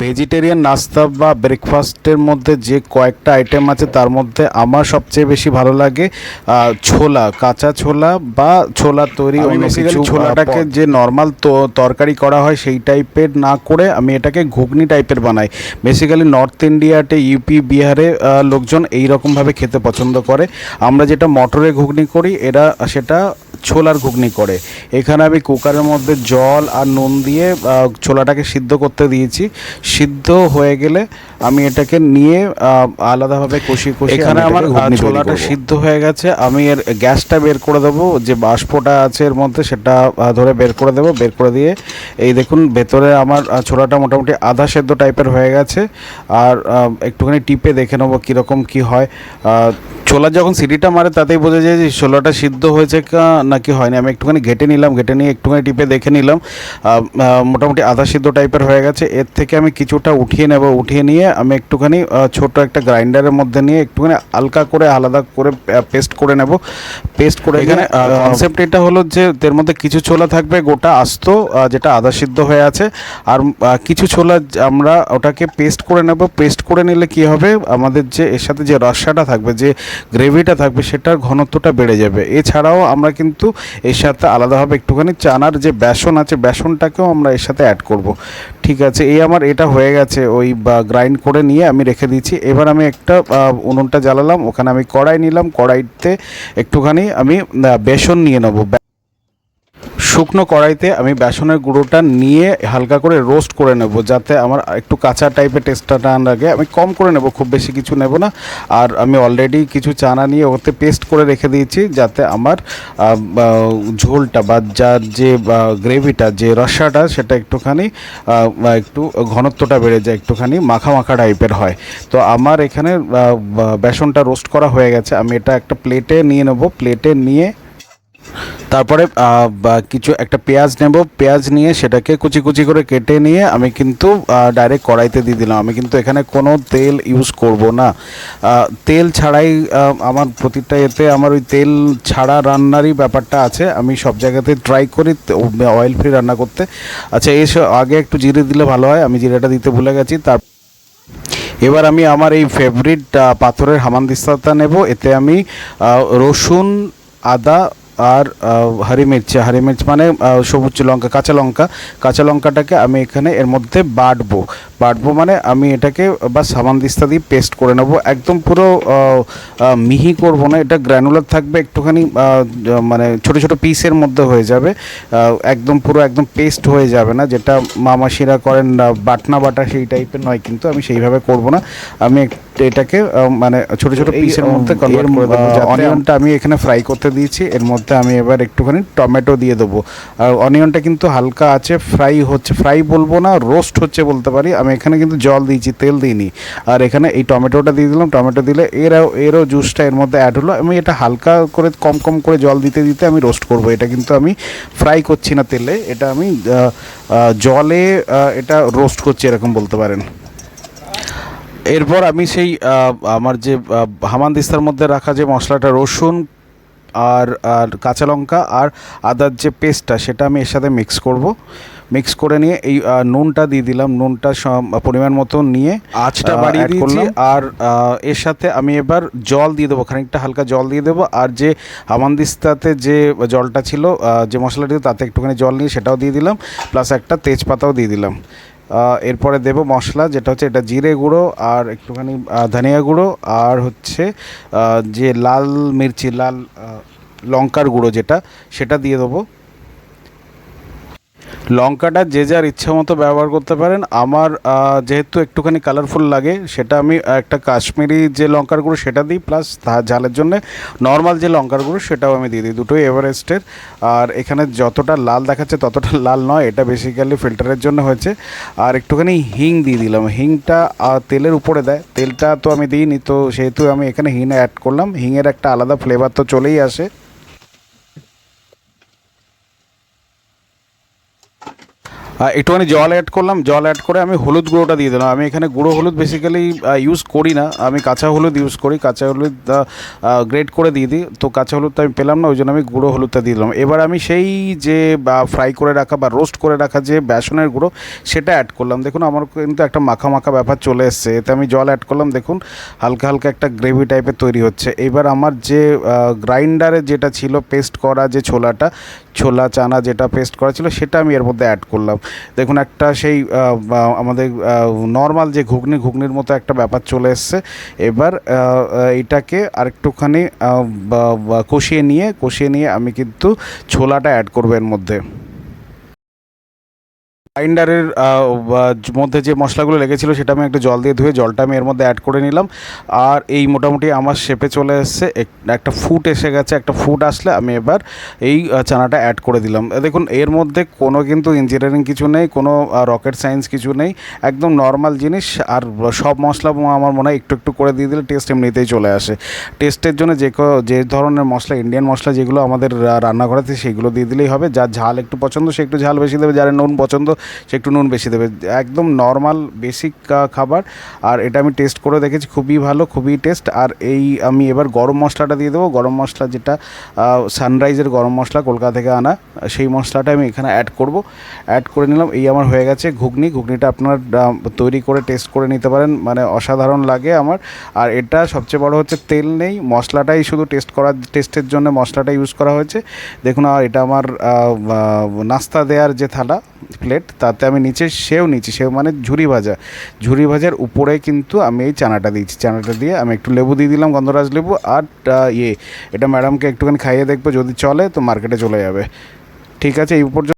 Vegetarian নাস্তা বা ব্রেকফাস্টের মধ্যে যে কয়েকটা আইটেম আছে তার মধ্যে আমার সবচেয়ে বেশি ভালো লাগে ছোলা কাঁচা ছোলা বা ছোলা তৈরি ছোলাটাকে যে নর্মাল তরকারি করা হয় সেই টাইপের না করে আমি এটাকে ঘুগনি টাইপের বানাই। বেসিক্যালি নর্থ ইন্ডিয়াতে ইউপি বিহারে লোকজন এই রকমভাবে খেতে পছন্দ করে। আমরা যেটা মটরে ঘুগনি করি এরা সেটা ছোলার ঘুগনি করে। এখানে আমি কুকারের মধ্যে জল আর নুন দিয়ে ছোলাটাকে সিদ্ধ করতে দিয়েছি। সিদ্ধ হয়ে গেলে আমি এটাকে নিয়ে আলাদাভাবে কষিয়ে কষিয়ে এখানে আমার ছোলাটা সিদ্ধ হয়ে গেছে। আমি এর গ্যাসটা বের করে দেবো যে বাষ্পটা আছে এর মধ্যে সেটা ধরে বের করে দেবো বের করে দিয়ে। এই দেখুন ভেতরে আমার ছোলাটা মোটামুটি আধা সেদ্ধ টাইপের হয়ে গেছে। আর একটুখানি টিপে দেখে নেব কীরকম কী হয়। ছোলা যখন সিটিটা মারে তাতেই বোঝা যায় যে ছোলাটা সিদ্ধ হয়েছে নাকি হয়নি। আমি একটুখানি ঘেটে নিলাম ঘেটে নিয়ে একটুখানি টিপে দেখে নিলাম। মোটামুটি আধা সিদ্ধ টাইপের হয়ে গেছে। এর থেকে আমি কিছুটা উঠিয়ে নেব। উঠিয়ে নিয়ে আমি একটুখানি ছোট একটা গ্রাইন্ডারের মধ্যে নিয়ে একটুখানি হালকা করে আলাদা করে পেস্ট করে নেব। পেস্ট করে এখানে কনসেপ্ট এটা হলো যে এর মধ্যে কিছু ছোলা থাকবে গোটা আস্ত যেটা আধা সিদ্ধ হয়ে আছে। আর কিছু ছোলা আমরা ওটাকে পেস্ট করে নেব। পেস্ট করে নিলে কি হবে? আমাদের যে এর সাথে যে রসাটা থাকবে যে গ্রেভিটা থাকবে সেটার ঘনত্বটা বেড়ে যাবে। এছাড়াও আমরা কিন্তু এর সাথে আলাদাভাবে একটুখানি চানার যে বেসন আছে, বেসনটাকেও আমরা এর সাথে অ্যাড করব। ঠিক আছে, এই আমার এটা হয়ে গেছে, ওই গ্রাইন্ড করে নিয়ে আমি রেখে দিচ্ছি এবার আমি একটা উনুনটা জ্বালালাম, ওখানে আমি কড়াই নিলাম, কড়াইতে একটুখানি আমি বেসন নিয়ে নেব। শুকনো কড়াইতে আমি বেসনের গুঁড়োটা নিয়ে হালকা করে রোস্ট করে নেব, যাতে আমার একটু কাঁচা টাইপের টেস্টটা না লাগে। আমি কম করে নেব, খুব বেশি কিছু নেব না। আর আমি অলরেডি কিছু চানা নিয়ে ওতে পেস্ট করে রেখে দিয়েছি, যাতে আমার ঝোলটা বা যার যে গ্রেভিটা যে রসাটা, সেটা একটুখানি একটু ঘনত্বটা বেড়ে যায়, একটুখানি মাখা মাখা টাইপের হয়। তো আমার এখানে বেসনটা রোস্ট করা হয়ে গেছে। আমি এটা একটা প্লেটে নিয়ে নেব। প্লেটে নিয়ে তারপরে কিছু একটা পেঁয়াজ নেব। পেঁয়াজ নিয়ে সেটাকে কুচি কুচি করে কেটে নিয়ে আমি কিন্তু ডাইরেক্ট কড়াইতে দিয়ে দিলাম। আমি কিন্তু এখানে কোনো তেল ইউজ করব না। তেল ছাড়াই আমার প্রতিটা এতে আমার ওই তেল ছাড়া রান্নারই ব্যাপারটা আছে। আমি সব জায়গাতে ট্রাই করি অয়েল ফ্রি রান্না করতে। আচ্ছা এস, আগে একটু জিরে দিলে ভালো হয়। আমি জিরেটা দিতে ভুলে গেছি। তার এবার আমি আমার এই ফেভারিট পাথরের হামানদিস্তাটা নেব। এতে আমি রসুন, আদা আর হরি মির্চ হরি মির্চ মানে সবুজ লঙ্কা, কাঁচা লঙ্কা। কাঁচা লঙ্কাটাকে আমি এখানে এর মধ্যে বাটবো। বাটবো মানে আমি এটাকে বা সাবান দিস্তা দিয়ে পেস্ট করে নেব। একদম পুরো মিহি করব না এটা গ্র্যানুলার থাকবে একটুখানি মানে ছোট ছোট পিসের মধ্যে হয়ে যাবে। একদম পুরো একদম পেস্ট হয়ে যাবে না যেটা মামাসিরা করেন বাটনা বাটা সেই টাইপের নয় কিন্তু আমি সেইভাবে করব না। আমি এটাকে মানে ছোট ছোট পিসের মধ্যে কনভার্ট করে দেবো অনিয়নটা আমি এখানে ফ্রাই করতে দিয়েছি এর মধ্যে আমি এবার একটুখানি টমেটো দিয়ে দেবো। আর অনিয়নটা কিন্তু হালকা আছে ফ্রাই হচ্ছে ফ্রাই বলব না রোস্ট হচ্ছে বলতে পারি আমি এখানে কিন্তু জল দিয়েছি, তেল দিইনি। আর এখানে এই টমেটোটা দিয়ে দিলাম, টমেটো দিলে এরও এরও জুসটা এর মধ্যে অ্যাড হলো। আমি এটা হালকা করে, কম কম করে জল দিতে দিতে আমি রোস্ট করব। এটা কিন্তু আমি ফ্রাই করছি না তেলে, এটা আমি জলে এটা রোস্ট করছি এরকম বলতে পারেন। এরপর আমি সেই আমার যে হামানদিস্তার মধ্যে রাখা যে মশলাটা রসুন আর আর কাঁচা লঙ্কা আর আদার যে পেস্টটা সেটা আমি এর সাথে মিক্স করব। মিক্স করে নিয়ে এই নুনটা দিয়ে দিলাম। নুনটা পরিমাণ মতো নিয়ে আঁচটা বাড়িয়ে দিয়েছি। করলাম। আর এর সাথে আমি এবার জল দিয়ে দেবো খানিকটা হালকা জল দিয়ে দেবো। আর যে হামানদিস্তাতে যে জলটা ছিল যে মশলাটা তাতে একটুখানি জল নিয়ে সেটাও দিয়ে দিলাম। প্লাস একটা তেজপাতাও দিয়ে দিলাম। এরপরে দেব মশলা, যেটা হচ্ছে এটা জিরে গুঁড়ো আর একটুখানি ধনিয়া গুঁড়ো আর হচ্ছে যে লাল মির্চি, লাল লঙ্কার গুঁড়ো যেটা, সেটা দিয়ে দেবো। লঙ্কাটা যে যার ইচ্ছা মতো ব্যবহার করতে পারেন। আমার যেহেতু একটুখানি কালারফুল লাগে, সেটা আমি একটা কাশ্মীরি যে লঙ্কার গুঁড়ো সেটা দিই প্লাস ঝালের জন্য নর্মাল যে লঙ্কার গুঁড়ো সেটাও আমি দিয়ে দিই, দুটোই এভারেস্টের। আর এখানে যতটা লাল দেখাচ্ছে, ততটা লাল নয়, এটা বেসিক্যালি ফিল্টারের জন্য হয়েছে। আর একটুখানি হিং দিয়ে দিলাম। হিংটা তেলের উপরে দেয়। তেলটা তো আমি দিইনি, তো সেহেতু আমি এখানে হিং অ্যাড করলাম। হিংয়ের একটা আলাদা ফ্লেভার তো চলেই আসে। একটুখানি জল অ্যাড করলাম, জল অ্যাড করে আমি হলুদ গুঁড়োটা দিয়ে দিলাম। আমি এখানে গুঁড়ো হলুদ বেসিক্যালি ইউজ করি না। আমি কাঁচা হলুদ ইউজ করি, কাঁচা হলুদ গ্রেড করে দিয়ে দিই। তো কাঁচা হলুদটা আমি পেলাম না, ওই জন্য আমি গুঁড়ো হলুদটা দিয়ে দিলাম। এবার আমি সেই যে ফ্রাই করে রাখা বা রোস্ট করে রাখা যে বেসনের গুঁড়ো, সেটা অ্যাড করলাম। দেখুন, আমার কিন্তু একটা মাখা মাখা ব্যাপার চলে এসছে। এতে আমি জল অ্যাড করলাম, দেখুন, হালকা হালকা একটা গ্রেভি টাইপের তৈরি হচ্ছে। এবার আমার যে গ্রাইন্ডারে যেটা ছিল পেস্ট করা যে ছোলাটা ছোলা, চানা যেটা পেস্ট করা ছিল সেটা আমি এর মধ্যে অ্যাড করলাম। দেখুন, একটা সেই আমাদের নর্মাল যে ঘুগনি, ঘুগনির মতো একটা ব্যাপার চলে এসছে। এবার এটাকে আরেকটুখানি কষিয়ে নিয়ে কষিয়ে নিয়ে আমি কিন্তু ছোলাটা অ্যাড করব এর মধ্যে। গ্রাইন্ডারের মধ্যে যে মশলাগুলো লেগেছিলো সেটা আমি একটু জল দিয়ে ধুয়ে জলটা আমি এর মধ্যে অ্যাড করে নিলাম। আর এই মোটামুটি আমার শেপে চলে এসছে, এক- একটা ফুট এসে গেছে, একটা ফুট আসলে আমি এবার এই চানাটা অ্যাড করে দিলাম। দেখুন, এর মধ্যে কোনো কিন্তু ইঞ্জিনিয়ারিং কিছু নেই, কোনো রকেট সায়েন্স কিছু নেই, একদম নর্মাল জিনিস। আর সব মশলা আমার মনে হয় একটু একটু করে দিয়ে দিলে টেস্ট এমনিতেই চলে আসে। টেস্টের জন্য যে যে ধরনের মশলা ইন্ডিয়ান মশলা যেগুলো আমাদের রান্নাঘরেতে, সেগুলো দিয়ে দিলেই হবে। যার ঝাল একটু পছন্দ, সে একটু ঝাল বেশি দেবে, যার নুন পছন্দ সে একটু নুন বেশি দেবে। একদম নর্মাল বেসিক খাবার। আর এটা আমি টেস্ট করে দেখেছি, খুবই ভালো, খুবই টেস্ট আর এই আমি এবার গরম মশলাটা দিয়ে দেবো। গরম মশলা যেটা সানরাইজের গরম মশলা কলকাতা থেকে আনা, সেই মশলাটা আমি এখানে অ্যাড করব। অ্যাড করে নিলাম। এই আমার হয়ে গেছে ঘুগনি। ঘুগনিটা আপনার তৈরি করে টেস্ট করে নিতে পারেন। মানে অসাধারণ লাগে আমার। আর এটা সবচেয়ে বড় হচ্ছে তেল নেই। মশলাটাই শুধু টেস্ট করার টেস্টের জন্য মশলাটা ইউজ করা হয়েছে। দেখুন আর এটা আমার নাস্তা দেওয়ার যে থালা প্লেট তাতে আমি নিচে সেও নিচ্ছি, সেও মানে ঝুরি ভাজা। ঝুরি ভাজার উপরে কিন্তু আমি এই চানাটা দিয়েছি। চানাটা দিয়ে আমি একটু লেবু দিয়ে দিলাম, গন্ধরাজ লেবু আর ইয়ে। এটা ম্যাডামকে একটুখানি খাইয়ে দেখব, যদি চলে তো মার্কেটে চলে যাবে। ঠিক আছে, এই পর্যন্ত